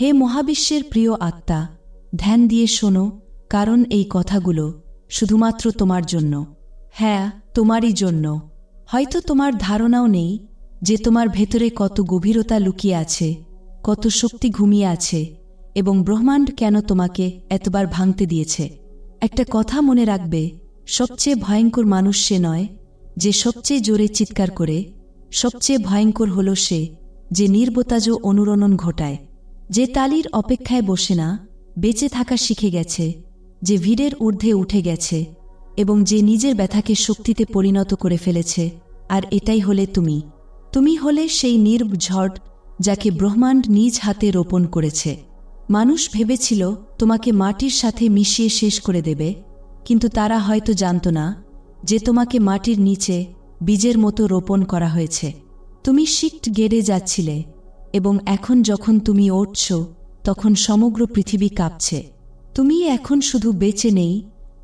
হে মহাবিশ্বের প্রিয় আত্মা, ধ্যান দিয়ে শোনো, কারণ এই কথাগুলো শুধুমাত্র তোমার জন্য। হ্যাঁ তোমারই জন্য। হয়তো তোমার ধারণাও নেই যে তোমার ভেতরে কত গভীরতা লুকিয়ে আছে, কত শক্তি ঘুমিয়ে আছে, এবং ব্রহ্মাণ্ড কেন তোমাকে এতবার ভাঙতে দিয়েছে। একটা কথা মনে রাখবে, সবচেয়ে ভয়ঙ্কর মানুষ সে নয় যে সবচেয়ে জোরে চিৎকার করে, সবচেয়ে ভয়ঙ্কর হল সে যে নির্বতাজ অনুরণন ঘটায়। যে তালির অপেক্ষায় বসে না, বেঁচে থাকা শিখে গেছে, যে ভিড়ের ঊর্ধ্বে উঠে গেছে, এবং যে নিজের ব্যথাকে শক্তিতে পরিণত করে ফেলেছে, আর এটাই হলে তুমি। তুমি হলে সেই নির্ব ঝড় যাকে ব্রহ্মাণ্ড নিজ হাতে রোপণ করেছে। মানুষ ভেবেছিল, তোমাকে মাটির সাথে মিশিয়ে শেষ করে দেবে, কিন্তু তারা হয়তো জানত না যে তোমাকে মাটির নিচে বীজের মতো রোপণ করা হয়েছে। তুমি শিক্ট গেড়ে যাচ্ছিলে এবং এখন যখন তুমি উঠছ তখন সমগ্র পৃথিবী কাঁপছে। তুমি এখন শুধু বেঁচে নেই,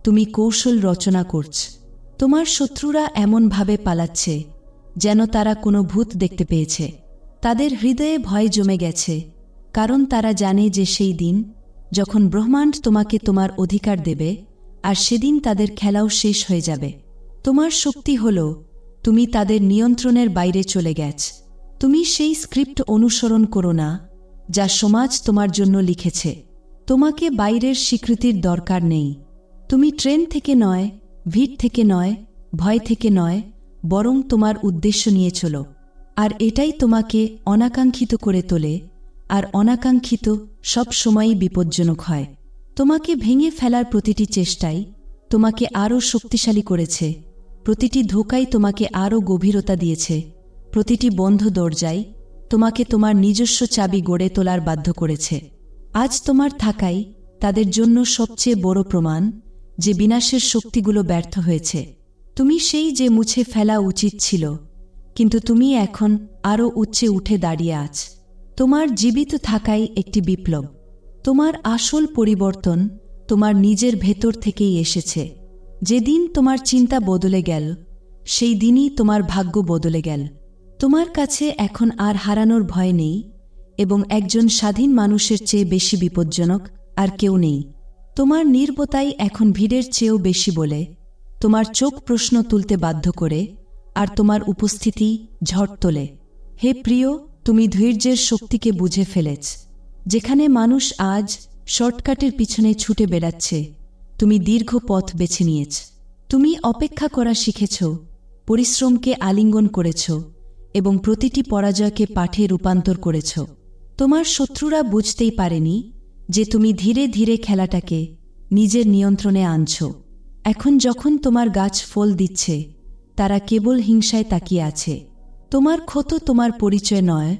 তুমি কৌশল রচনা করছ। তোমার শত্রুরা এমনভাবে পালাচ্ছে, যেন তারা কোনো ভূত দেখতে পেয়েছে। তাদের হৃদয়ে ভয় জমে গেছে, কারণ তারা জানে যে সেই দিন, যখন ব্রহ্মাণ্ড তোমাকে তোমার অধিকার দেবে, আর সেদিন তাদের খেলাও শেষ হয়ে যাবে। তোমার শক্তি হল, তুমি তাদের নিয়ন্ত্রণের বাইরে চলে গেছ। তুমি সেই স্ক্রিপ্ট অনুসরণ করো না, যা সমাজ তোমার জন্য লিখেছে। তোমাকে বাইরের স্বীকৃতির দরকার নেই। তুমি ট্রেন থেকে নয়, ভিড় থেকে নয়, ভয় থেকে নয়, বরং তোমার উদ্দেশ্য নিয়ে চলো। আর এটাই তোমাকে অনাকাঙ্ক্ষিত করে তোলে, আর অনাকাঙ্ক্ষিত সব সময়ই বিপজ্জনক হয়। তোমাকে ভেঙে ফেলার প্রতিটি চেষ্টাই তোমাকে আরও শক্তিশালী করেছে। প্রতিটি ধোকাই তোমাকে আরও গভীরতা দিয়েছে। প্রতিটি বন্ধ দরজাই তোমাকে তোমার নিজস্ব চাবি গড়ে তোলার বাধ্য করেছে। আজ তোমার থাকাই তাদের জন্য সবচেয়ে বড় প্রমাণ যে বিনাশের শক্তিগুলো ব্যর্থ হয়েছে। তুমি সেই যে মুছে ফেলা উচিত ছিল, কিন্তু তুমি এখন আরও উচ্চে উঠে দাঁড়িয়ে আছ। তোমার জীবিত থাকাই একটি বিপ্লব। তোমার আসল পরিবর্তন তোমার নিজের ভেতর থেকেই এসেছে। যেদিন তোমার চিন্তা বদলে গেল, সেই দিনই তোমার ভাগ্য বদলে গেল। তোমার কাছে এখন আর হারানোর ভয় নেই এবং একজন স্বাধীন মানুষের চেয়ে বেশি বিপজ্জনক আর কেউ নেই। তোমার নির্বতাই এখন ভিড়ের চেয়েও বেশি বলে, তোমার চোখ প্রশ্ন তুলতে বাধ্য করে, আর তোমার উপস্থিতি ঝড় তোলে। হে প্রিয়, তুমি ধৈর্যের শক্তিকে বুঝে ফেলেছ। যেখানে মানুষ আজ শর্টকাটের পিছনে ছুটে বেড়াচ্ছে, তুমি দীর্ঘ পথ বেছে নিয়েছ। তুমি অপেক্ষা করা শিখেছ, পরিশ্রমকে আলিঙ্গন করেছ এবং প্রতিটি পরাজয়কে পাঠে রূপান্তর করেছ। তোমার শত্রুরা বুঝতেই পারেনি যে তুমি ধীরে ধীরে খেলাটাকে নিজের নিয়ন্ত্রণে আনছ। এখন যখন তোমার গাছ ফল দিচ্ছে, তারা কেবল হিংসায় তাকিয়ে আছে। তোমার ক্ষত তোমার পরিচয় নয়,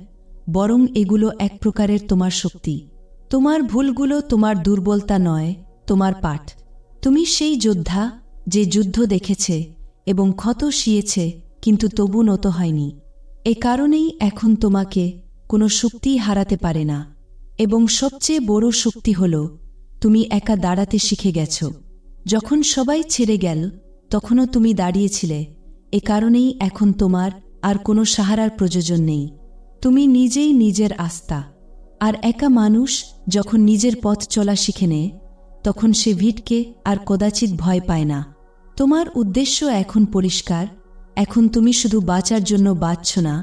বরং এগুলো এক প্রকারের তোমার শক্তি। তোমার ভুলগুলো তোমার দুর্বলতা নয়, তোমার পাঠ। তুমি সেই যোদ্ধা যে যুদ্ধ দেখেছে এবং ক্ষত শিয়েছে, কিন্তু তবু নত হয়নি। এ কারণেই এখন তোমাকে কোনো শক্তিই হারাতে পারে না। এবং সবচেয়ে বড় শক্তি হল, তুমি একা দাঁড়াতে শিখে গেছ। যখন সবাই ছেড়ে গেল, তখনও তুমি দাঁড়িয়েছিলে। এ কারণেই এখন তোমার আর কোনো সাহারার প্রয়োজন নেই। তুমি নিজেই নিজের আস্থা। আর একা মানুষ যখন নিজের পথ চলা শিখে নেয় তখন সে ভিটকে আর কদাচিৎ ভয় পায় না। তোমার উদ্দেশ্য এখন পরিষ্কার এখন তুমি শুধু বাঁচার জন্য বাঁচছ না,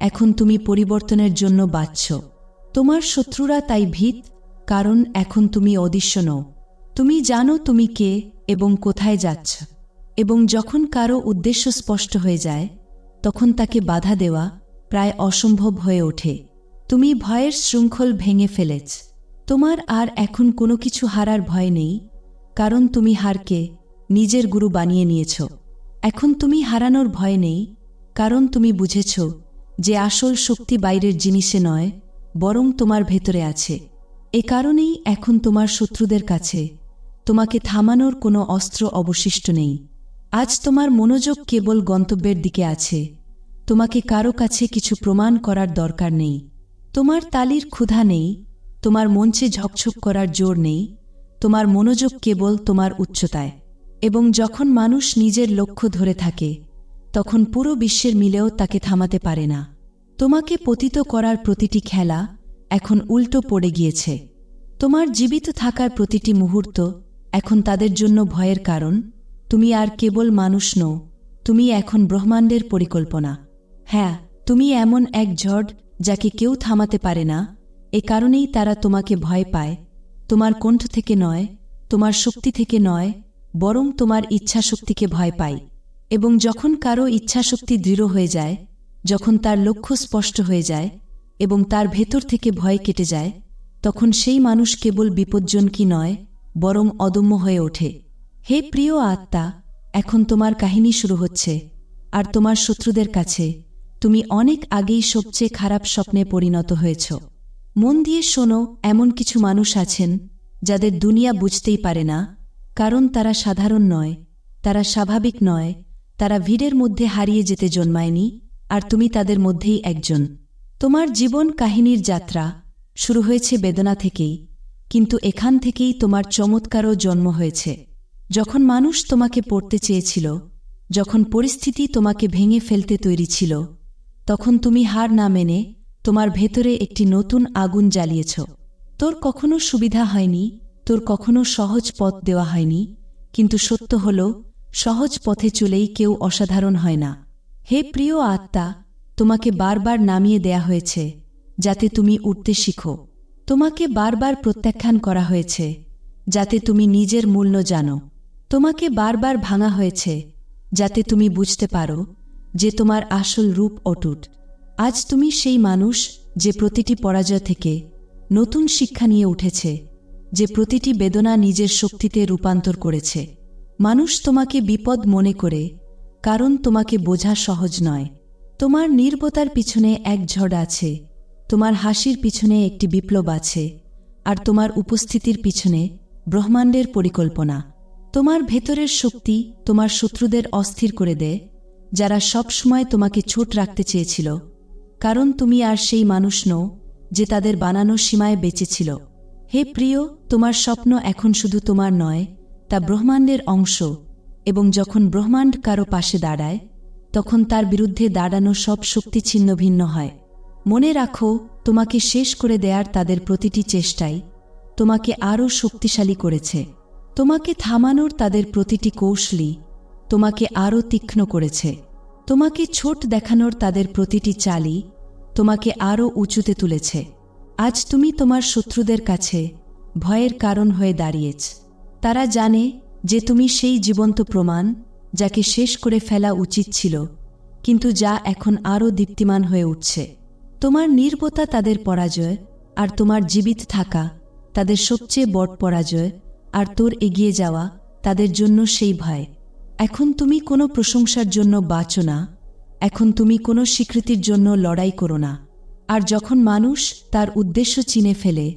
এখন তুমি পরিবর্তনের জন্য বাঁচছ। তোমার শত্রুরা তাই ভীত, কারণ এখন তুমি অদৃশ্য নও। তুমি জানো তুমি কে এবং কোথায় যাচ্ছ, এবং যখন কারও উদ্দেশ্য স্পষ্ট হয়ে যায়, তখন তাকে বাধা দেওয়া প্রায় অসম্ভব হয়ে ওঠে। তুমি ভয়ের শৃঙ্খল ভেঙে ফেলেছ। তোমার আর এখন কোনো কিছু হারার ভয় নেই, কারণ তুমি হারকে নিজের গুরু বানিয়ে নিয়েছ। এখন তুমি হারানোর ভয় নেই, কারণ তুমি বুঝেছ যে আসল শক্তি বাইরের জিনিসে নয়, বরং তোমার ভেতরে আছে। এ কারণেই এখন তোমার শত্রুদের কাছে তোমাকে থামানোর কোনো অস্ত্র অবশিষ্ট নেই। আজ তোমার মনোযোগ কেবল গন্তব্যের দিকে আছে, তোমাকে কারও কাছে কিছু প্রমাণ করার দরকার নেই। তোমার তালির ক্ষুধা নেই, তোমার মঞ্চে ঝকঝক করার জোর নেই, তোমার মনোযোগ কেবল তোমার উচ্চতায়। এবং যখন মানুষ নিজের লক্ষ্য ধরে থাকে, তখন পুরো বিশ্বের মিলেও তাকে থামাতে পারে না। তোমাকে পতিত করার প্রতিটি খেলা এখন উল্টো পড়ে গিয়েছে। তোমার জীবিত থাকার প্রতিটি মুহূর্ত এখন তাদের জন্য ভয়ের কারণ। তুমি আর কেবল মানুষ নও, তুমি এখন ব্রহ্মাণ্ডের পরিকল্পনা। হ্যাঁ তুমি এমন এক ঝড় যাকে কেউ থামাতে পারে না। এ কারণেই তারা তোমাকে ভয় পায়। তোমার কণ্ঠ থেকে নয়, তোমার শক্তি থেকে নয় বরং তোমার ইচ্ছাশক্তিকে ভয় পাই এবং যখন কারও ইচ্ছাশক্তি দৃঢ় হয়ে যায়, যখন তার লক্ষ্য স্পষ্ট হয়ে যায়, এবং তার ভেতর থেকে ভয় কেটে যায়, তখন সেই মানুষ কেবল বিপজ্জনকী নয়, বরং অদম্য হয়ে ওঠে। হে প্রিয় আত্মা, এখন তোমার কাহিনী শুরু হচ্ছে, আর তোমার শত্রুদের কাছে তুমি অনেক আগেই সবচেয়ে খারাপ স্বপ্নে পরিণত হয়েছ। মন দিয়ে শোনো, এমন কিছু মানুষ আছেন, যাদের দুনিয়া বুঝতেই পারে না কারণ তারা সাধারণ নয়, তারা স্বাভাবিক নয়, তারা ভিড়ের মধ্যে হারিয়ে যেতে জন্মায়নি, আর তুমি তাদের মধ্যেই একজন। তোমার জীবন কাহিনীর যাত্রা শুরু হয়েছে বেদনা থেকেই, কিন্তু এখান থেকেই তোমার চমৎকারও জন্ম হয়েছে। যখন মানুষ তোমাকে পড়তে চেয়েছিল, যখন পরিস্থিতি তোমাকে ভেঙে ফেলতে তৈরি ছিল, তখন তুমি হার না মেনে তোমার ভেতরে একটি নতুন আগুন জ্বালিয়েছ। তোর কখনো সুবিধা হয়নি তোর কখনো সহজ পথ দেওয়া হয়নি, কিন্তু সত্য হল, সহজ পথে চলেই কেউ অসাধারণ হয় না। হে প্রিয় আত্মা, তোমাকে বারবার নামিয়ে দেয়া হয়েছে, যাতে তুমি উঠতে শিখো। তোমাকে বারবার প্রত্যাখ্যান করা হয়েছে, যাতে তুমি নিজের মূল্য জানো। তোমাকে বারবার ভাঙা হয়েছে, যাতে তুমি বুঝতে পারো যে তোমার আসল রূপ অটুট। আজ তুমি সেই মানুষ যে প্রতিটি পরাজয় থেকে নতুন শিক্ষা নিয়ে উঠেছে যে প্রতিটি বেদনা নিজের শক্তিতে রূপান্তর করেছে। মানুষ তোমাকে বিপদ মনে করে, কারণ তোমাকে বোঝা সহজ নয়। তোমার নির্বতার পিছনে এক ঝড় আছে, তোমার হাসির পিছনে একটি বিপ্লব আছে, আর তোমার উপস্থিতির পিছনে ব্রহ্মাণ্ডের পরিকল্পনা। তোমার ভেতরের শক্তি তোমার শত্রুদের অস্থির করে দেয়, যারা সবসময় তোমাকে ছোট রাখতে চেয়েছিল, কারণ তুমি আর সেই মানুষ নও যে তাদের বানানো সীমায় বেঁচেছিল হে প্রিয়, তোমার স্বপ্ন এখন শুধু তোমার নয়, তা ব্রহ্মাণ্ডের অংশ, এবং যখন ব্রহ্মাণ্ড কারও পাশে দাঁড়ায়, তখন তার বিরুদ্ধে দাঁড়ানো সব শক্তি ছিন্ন ভিন্ন হয়। মনে রাখো, তোমাকে শেষ করে দেয়ার তাদের প্রতিটি চেষ্টাই তোমাকে আরও শক্তিশালী করেছে। তোমাকে থামানোর তাদের প্রতিটি কৌশলী তোমাকে আরও তীক্ষ্ণ করেছে। তোমাকে ছোট দেখানোর তাদের প্রতিটি চালই তোমাকে আরও উঁচুতে তুলেছে। আজ তুমি তোমার শত্রুদের কাছে ভয়ের কারণ হয়ে দাঁড়িয়েছ। তারা জানে যে তুমি সেই জীবন্ত প্রমাণ যাকে শেষ করে ফেলা উচিত ছিল, কিন্তু যা এখন আরও দীপ্তিমান হয়ে উঠছে। তোমার নির্বতা তাদের পরাজয় আর তোমার জীবিত থাকা তাদের সবচেয়ে বড় পরাজয় আর তোর এগিয়ে যাওয়া তাদের জন্য সেই ভয়। এখন তুমি কোনো প্রশংসার জন্য বাঁচো না, এখন তুমি কোনো স্বীকৃতির জন্য লড়াই করো না। আর যখন মানুষ তার উদ্দেশ্য চিনে ফেলে,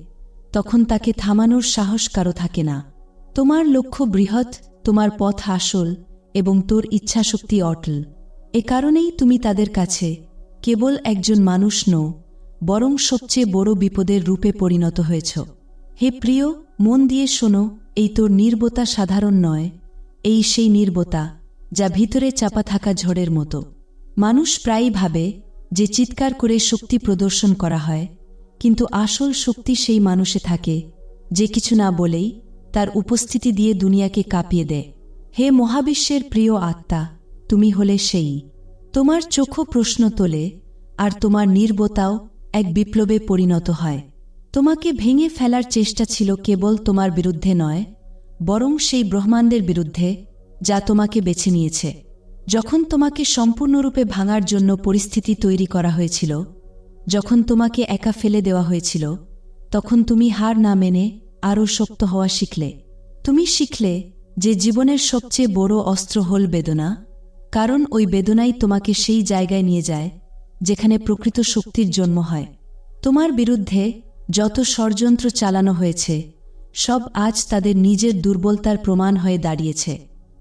তখন তাকে থামানোর সাহস কারও থাকে না। তোমার লক্ষ্য বৃহৎ, তোমার পথ আসল এবং তোর ইচ্ছাশক্তি অটল। এ কারণেই তুমি তাদের কাছে কেবল একজন মানুষ নও, বরং সবচেয়ে বড় বিপদের রূপে পরিণত হয়েছ। হে প্রিয়, মন দিয়ে শোনো, এই তোর নির্বতা সাধারণ নয়, এই সেই নির্বতা যা ভিতরে চাপা থাকা ঝড়ের মতো। মানুষ প্রায়ই ভাবে যে চিৎকার করে শক্তি প্রদর্শন করা হয়, কিন্তু আসল শক্তি সেই মানুষে থাকে, যে কিছু না বলেই তার উপস্থিতি দিয়ে দুনিয়াকে কাঁপিয়ে দেয়। হে মহাবিশ্বের প্রিয় আত্মা, তুমি হলে সেই। তোমার চোখও প্রশ্ন তোলে, আর তোমার নির্বতাও এক বিপ্লবে পরিণত হয়। তোমাকে ভেঙে ফেলার চেষ্টা ছিল কেবল তোমার বিরুদ্ধে নয়, বরং সেই ব্রহ্মাণ্ডের বিরুদ্ধে, যা তোমাকে বেছে নিয়েছে। যখন তোমাকে সম্পূর্ণরূপে ভাঙার জন্য পরিস্থিতি তৈরি করা হয়েছিল, যখন তোমাকে একা ফেলে দেওয়া হয়েছিল, তখন তুমি হার না মেনে আরও শক্ত হওয়া শিখলে। তুমি শিখলে যে জীবনের সবচেয়ে বড় অস্ত্র হল বেদনা, কারণ ওই বেদনাই তোমাকে সেই জায়গায় নিয়ে যায়, যেখানে প্রকৃত শক্তির জন্ম হয়। তোমার বিরুদ্ধে যত ষড়যন্ত্র চালানো হয়েছে, সব আজ তাদের নিজের দুর্বলতার প্রমাণ হয়ে দাঁড়িয়েছে।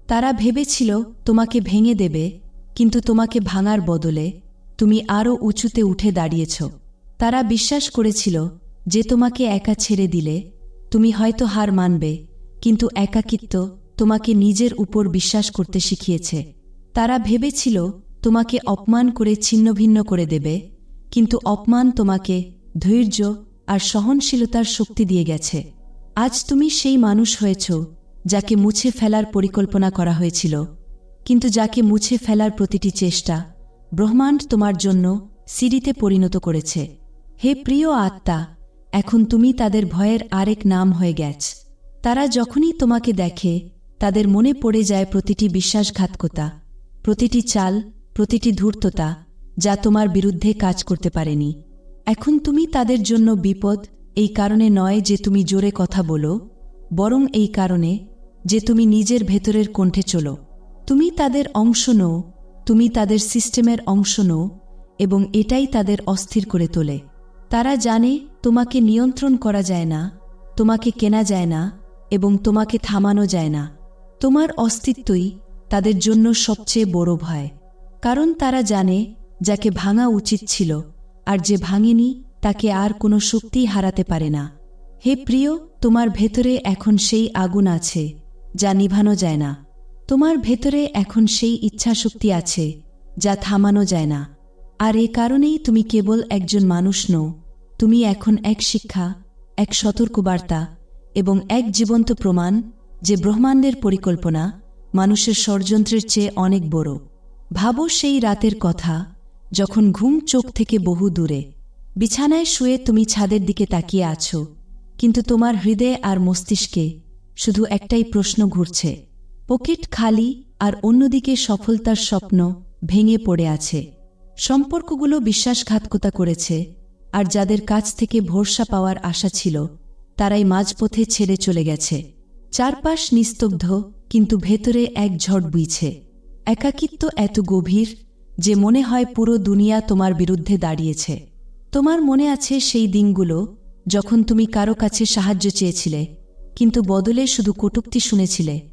তারা ভেবেছিল, তোমাকে ভেঙে দেবে, কিন্তু তোমাকে ভাঙার বদলে তুমি আরও উঁচুতে উঠে দাঁড়িয়েছ। তারা বিশ্বাস করেছিল যে তোমাকে একা ছেড়ে দিলে তুমি হয়তো হার মানবে, কিন্তু একাকিত্ব তোমাকে নিজের উপর বিশ্বাস করতে শিখিয়েছে। তারা ভেবেছিল, তোমাকে অপমান করে ছিন্নভিন্ন করে দেবে, কিন্তু অপমান তোমাকে ধৈর্য আর সহনশীলতার শক্তি দিয়ে গেছে। আজ তুমি সেই মানুষ হয়েছ যাকে মুছে ফেলার পরিকল্পনা করা হয়েছিল। কিন্তু যাকে মুছে ফেলার প্রতিটি চেষ্টা ব্রহ্মাণ্ড তোমার জন্য সিঁড়িতে পরিণত করেছে। হে প্রিয় আত্মা, এখন তুমি তাদের ভয়ের আরেক নাম হয়ে গেছ। তারা যখনই তোমাকে দেখে, তাদের মনে পড়ে যায় প্রতিটি বিশ্বাসঘাতকতা, প্রতিটি চাল, প্রতিটি ধূর্ততা যা তোমার বিরুদ্ধে কাজ করতে পারেনি। এখন তুমি তাদের জন্য বিপদ এই কারণে নয় যে তুমি জোরে কথা বলো, বরং এই কারণে যে তুমি নিজের ভেতরের কণ্ঠে চলো। তুমি তাদের অংশ নও, তুমি তাদের সিস্টেমের অংশ নও এবং এটাই তাদের অস্থির করে তোলে। তারা জানে তোমাকে নিয়ন্ত্রণ করা যায় না, তোমাকে কেনা যায় না এবং তোমাকে থামানো যায় না। তোমার অস্তিত্বই তাদের জন্য সবচেয়ে বড় ভয়। কারণ তারা জানে যাকে ভাঙা উচিত ছিল আর যে ভাঙেনি তাকে আর কোনো শক্তিই হারাতে পারে না। হে প্রিয়, তোমার ভেতরে এখন সেই আগুন আছে। যা নিভানো যায় না। তোমার ভেতরে এখন সেই ইচ্ছাশক্তি আছে, যা থামানো যায় না। আর এ কারণেই তুমি কেবল একজন মানুষ নও, তুমি এখন এক শিক্ষা, এক সতর্কবার্তা এবং এক জীবন্ত প্রমাণ যে ব্রহ্মাণ্ডের পরিকল্পনা মানুষের ষড়যন্ত্রের চেয়ে অনেক বড়। ভাবো সেই রাতের কথা, যখন ঘুম চোখ থেকে বহু দূরে। বিছানায় শুয়ে তুমি ছাদের দিকে তাকিয়ে আছো, কিন্তু তোমার হৃদয়ে আর মস্তিষ্কে শুধু একটাই প্রশ্ন ঘুরছে। পকেট খালি আর অন্যদিকে সফলতার স্বপ্ন ভেঙে পড়ে আছে। সম্পর্কগুলো বিশ্বাসঘাতকতা করেছে আর যাদের কাছ থেকে ভরসা পাওয়ার আশা ছিল, তারাই মাঝপথে ছেড়ে চলে গেছে। চারপাশ নিস্তব্ধ, কিন্তু ভেতরে এক ঝড় বুইছে। একাকিত্ব এত গভীর যে মনে হয় পুরো দুনিয়া তোমার বিরুদ্ধে দাঁড়িয়েছে। তোমার মনে আছে সেই দিনগুলো যখন তুমি কারও কাছে সাহায্য চেয়েছিলে কিন্তু বদলে শুধু কটুক্তি শুনেছিলে।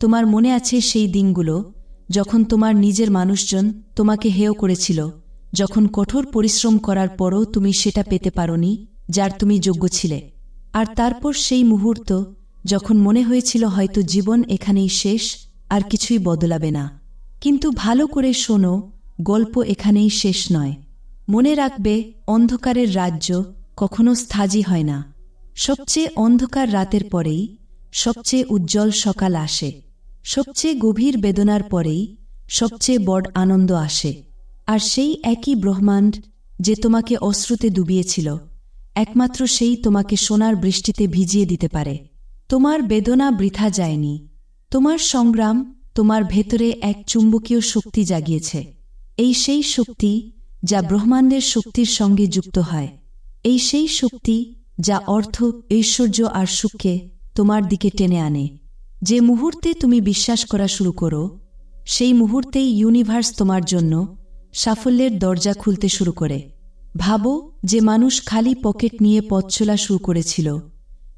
তোমার মনে আছে সেই দিনগুলো, যখন তোমার নিজের মানুষজন তোমাকে হেয় করেছিল, যখন কঠোর পরিশ্রম করার পরও তুমি সেটা পেতে পারোনি, যার তুমি যোগ্য ছিলে। আর তারপর সেই মুহূর্ত, যখন মনে হয়েছিল হয়তো জীবন এখানেই শেষ, আর কিছুই বদলাবে না। কিন্তু ভালো করে শোনো, গল্প এখানেই শেষ নয়। মনে রাখবে, অন্ধকারের রাজ্য কখনো স্থায়ী হয় না। সবচেয়ে অন্ধকার রাতের পরেই সবচেয়ে উজ্জ্বল সকাল আসে, সবচেয়ে গভীর বেদনার পরেই সবচেয়ে বড় আনন্দ আসে। আর সেই একই ব্রহ্মাণ্ড যে তোমাকে অশ্রুতে ডুবিয়েছিল, একমাত্র সেই তোমাকে সোনার বৃষ্টিতে ভিজিয়ে দিতে পারে। তোমার বেদনা বৃথা যায়নি, তোমার সংগ্রাম তোমার ভেতরে এক চুম্বকীয় শক্তি জাগিয়েছে। এই সেই শক্তি যা ব্রহ্মাণ্ডের শক্তির সঙ্গে যুক্ত হয়, এই সেই শক্তি যা অর্থ, ঐশ্বর্য আর সুখকে তোমার দিকে টেনে আনে। যে মুহূর্তে তুমি বিশ্বাস করা শুরু করো, সেই মুহূর্তেই ইউনিভার্স তোমার জন্য সাফল্যের দরজা খুলতে শুরু করে। ভাবো যে মানুষ খালি পকেট নিয়ে পথ চলা শুরু করেছিল,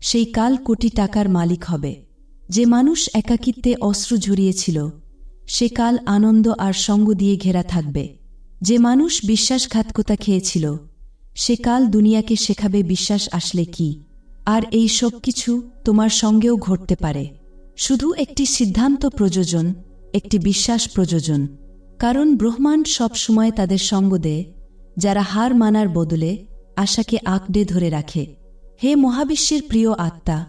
সেই কাল কোটি টাকার মালিক হবে। যে মানুষ একাকিত্বে অশ্রু ঝরিয়েছিল, সে কাল আনন্দ আর সঙ্গ দিয়ে ঘেরা থাকবে। যে মানুষ বিশ্বাসঘাতকতা খেয়েছিল সে কাল দুনিয়াকে শেখাবে বিশ্বাস আসলে কি? আর এই সব কিছু তোমার সঙ্গেও ঘটতে পারে। শুধু একটি সিদ্ধান্ত প্রযোজন, একটি বিশ্বাস প্রযোজন। কারণ ব্রহ্মাণ্ড সব সময় তাদের সঙ্গ দেয়, যারা হার মানার বদলে আশাকে আঁকড়ে ধরে রাখে। হে মহাবিশ্বের প্রিয় আত্মা,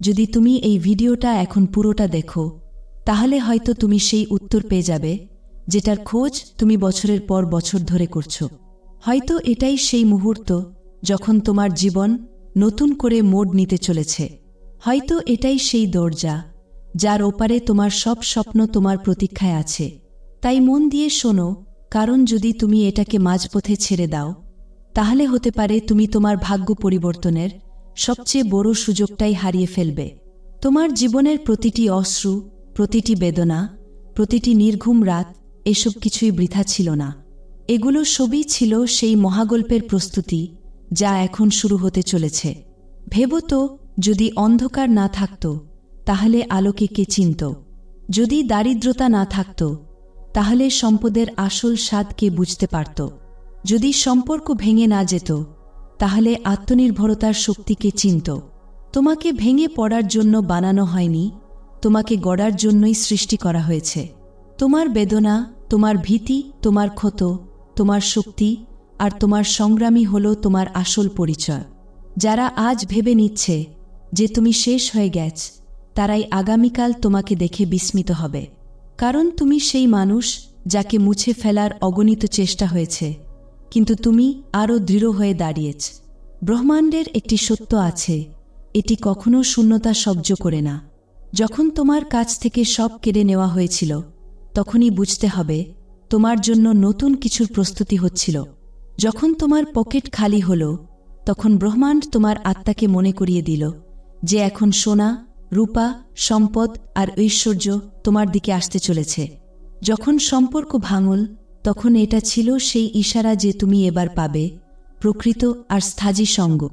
যদি তুমি এই ভিডিওটা এখন পুরোটা দেখো, তাহলে হয়তো তুমি সেই উত্তর পেয়ে যাবে, যেটার খোঁজ তুমি বছরের পর বছর ধরে করছ। হয়তো এটাই সেই মুহূর্ত যখন তোমার জীবন নতুন করে মোড় নিতে চলেছে। হয়তো এটাই সেই দরজা যার ওপারে তোমার সব স্বপ্ন তোমার প্রতীক্ষায় আছে। তাই মন দিয়ে শোনো, কারণ যদি তুমি এটাকে মাঝপথে ছেড়ে দাও, তাহলে হতে পারে তুমি তোমার ভাগ্য পরিবর্তনের সবচেয়ে বড় সুযোগটাই হারিয়ে ফেলবে। তোমার জীবনের প্রতিটি অশ্রু, প্রতিটি বেদনা, প্রতিটি নির্ঘুম রাত এসব কিছুই বৃথা ছিল না। এগুলো সবই ছিল সেই মহাগল্পের প্রস্তুতি, যা এখন শুরু হতে চলেছে। ভেব তো, যদি অন্ধকার না থাকত, তাহলে আলোকে কে চিনত? যদি দারিদ্রতা না থাকত, তাহলে সম্পদের আসল স্বাদ কে বুঝতে পারত? যদি সম্পর্ক ভেঙে না যেত, তাহলে আত্মনির্ভরতার শক্তিকে চিনত? তোমাকে ভেঙে পড়ার জন্য বানানো হয়নি, তোমাকে গড়ার জন্যই সৃষ্টি করা হয়েছে। তোমার বেদনা, তোমার ভীতি, তোমার ক্ষত তোমার শক্তি আর তোমার সংগ্রামী হল তোমার আসল পরিচয়। যারা আজ ভেবে নিচ্ছে যে তুমি শেষ হয়ে গেছ, তারাই আগামীকাল তোমাকে দেখে বিস্মিত হবে। কারণ তুমি সেই মানুষ যাকে মুছে ফেলার অগণিত চেষ্টা হয়েছে, কিন্তু তুমি আরও দৃঢ় হয়ে দাঁড়িয়েছ। ব্রহ্মাণ্ডের একটি সত্য আছে, এটি কখনো শূন্যতা সহ্য করে না। যখন তোমার কাছ থেকে সব কেড়ে নেওয়া হয়েছিল, তখনই বুঝতে হবে তোমার জন্য নতুন কিছুর প্রস্তুতি হচ্ছিল। যখন তোমার পকেট খালি হল, তখন ব্রহ্মাণ্ড তোমার আত্মাকে মনে করিয়ে দিল যে এখন সোনা, রূপা, সম্পদ আর ঐশ্বর্য তোমার দিকে আসতে চলেছে। যখন সম্পর্ক ভাঙল, তখন এটা ছিল সেই ইশারা যে তুমি এবার পাবে, প্রকৃত আর স্থাজি সঙ্গ।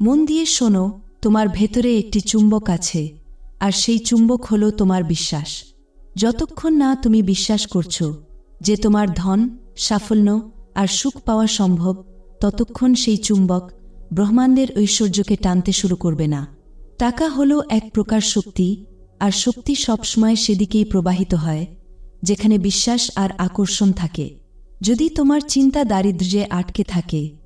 মন দিয়ে শোনো, তোমার ভেতরে একটি চুম্বক আছে, আর সেই চুম্বক হল তোমার বিশ্বাস। যতক্ষণ না তুমি বিশ্বাস করছ যে তোমার ধন, সাফল্য আর সুখ পাওয়া সম্ভব, ততক্ষণ সেই চুম্বক ব্রহ্মাণ্ডের ঐশ্বর্যকে টানতে শুরু করবে না। টাকা হল এক প্রকার শক্তি, আর শক্তি সবসময় সেদিকেই প্রবাহিত হয়, যেখানে বিশ্বাস আর আকর্ষণ থাকে। যদি তোমার চিন্তা দারিদ্র্যে আটকে থাকে,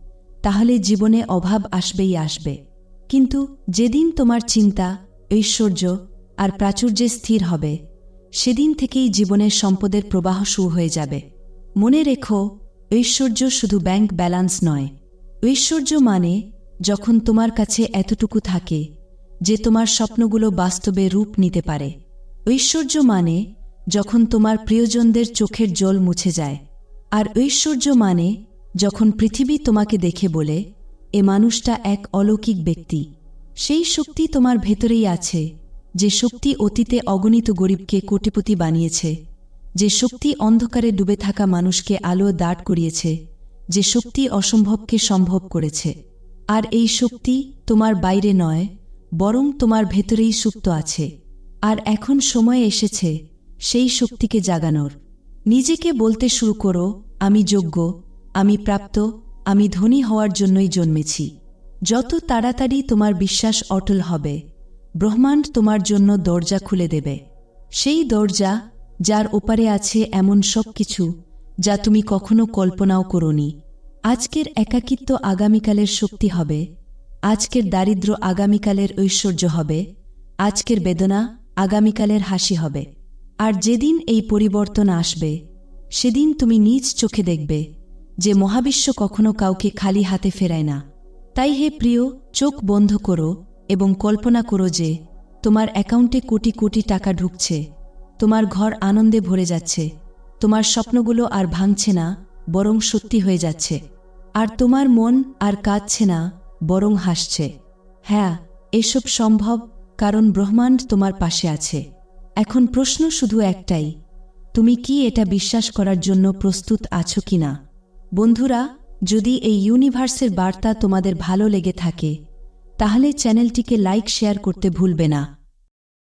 তাহলে জীবনে অভাব আসবেই আসবে। কিন্তু যেদিন তোমার চিন্তা, ঐশ্বর্য আর প্রাচুর্যে স্থির হবে সেদিন থেকেই জীবনের সম্পদের প্রবাহ শুরু হয়ে যাবে। মনে রেখো, ঐশ্বর্য শুধু ব্যাংক ব্যালান্স নয়। ঐশ্বর্য মানে যখন তোমার কাছে এতটুকু থাকে যে তোমার স্বপ্নগুলো বাস্তবে রূপ নিতে পারে। ঐশ্বর্য মানে যখন তোমার প্রিয়জনদের চোখের জল মুছে যায়। আর ঐশ্বর্য মানে যখন পৃথিবী তোমাকে দেখে বলে, এ মানুষটা এক অলৌকিক ব্যক্তি। সেই শক্তি তোমার ভেতরেই আছে। যে শক্তি অতীতে অগণিত গরিবকে কোটিপতি বানিয়েছে, যে শক্তি অন্ধকারে ডুবে থাকা মানুষকে আলো দাঁড় করিয়েছে, যে শক্তি অসম্ভবকে সম্ভব করেছে। আর এই শক্তি তোমার বাইরে নয়, বরং তোমার ভেতরেই সুপ্ত আছে। আর এখন সময় এসেছে সেই শক্তিকে জাগানোর। নিজেকে বলতে শুরু করো, আমি যোগ্য, আমি প্রাপ্ত, আমি ধনী হওয়ার জন্যই জন্মেছি। যত তাড়াতাড়ি তোমার বিশ্বাস অটল হবে ব্রহ্মাণ্ড তোমার জন্য দরজা খুলে দেবে। সেই দরজা যার ওপারে আছে এমন সব কিছু যা তুমি কখনো কল্পনাও করনি। আজকের একাকিত্ব আগামীকালের শক্তি হবে। আজকের দারিদ্র আগামীকালের ঐশ্বর্য হবে। আজকের বেদনা আগামীকালের হাসি হবে। আর যেদিন এই পরিবর্তন আসবে, সেদিন তুমি নিজ চোখে দেখবে যে মহাবিশ্ব কখনো কাউকে খালি হাতে ফেরায় না। তাই হে প্রিয়, চোখ বন্ধ করো এবং কল্পনা করো যে, তোমার অ্যাকাউন্টে কোটি কোটি টাকা ঢুকছে, তোমার ঘর আনন্দে ভরে যাচ্ছে, তোমার স্বপ্নগুলো আর ভাঙছে না, বরং সত্যি হয়ে যাচ্ছে। আর তোমার মন আর কাঁদছে না, বরং হাসছে। হ্যাঁ এসব সম্ভব কারণ ব্রহ্মাণ্ড তোমার পাশে আছে। এখন প্রশ্ন শুধু একটাই, তুমি কি এটা বিশ্বাস করার জন্য প্রস্তুত আছো কি না বন্ধুরা, যদি এই ইউনিভার্সের বার্তা তোমাদের ভালো লেগে থাকে তাহলে চ্যানেলটিকে লাইক শেয়ার করতে ভুলবে না।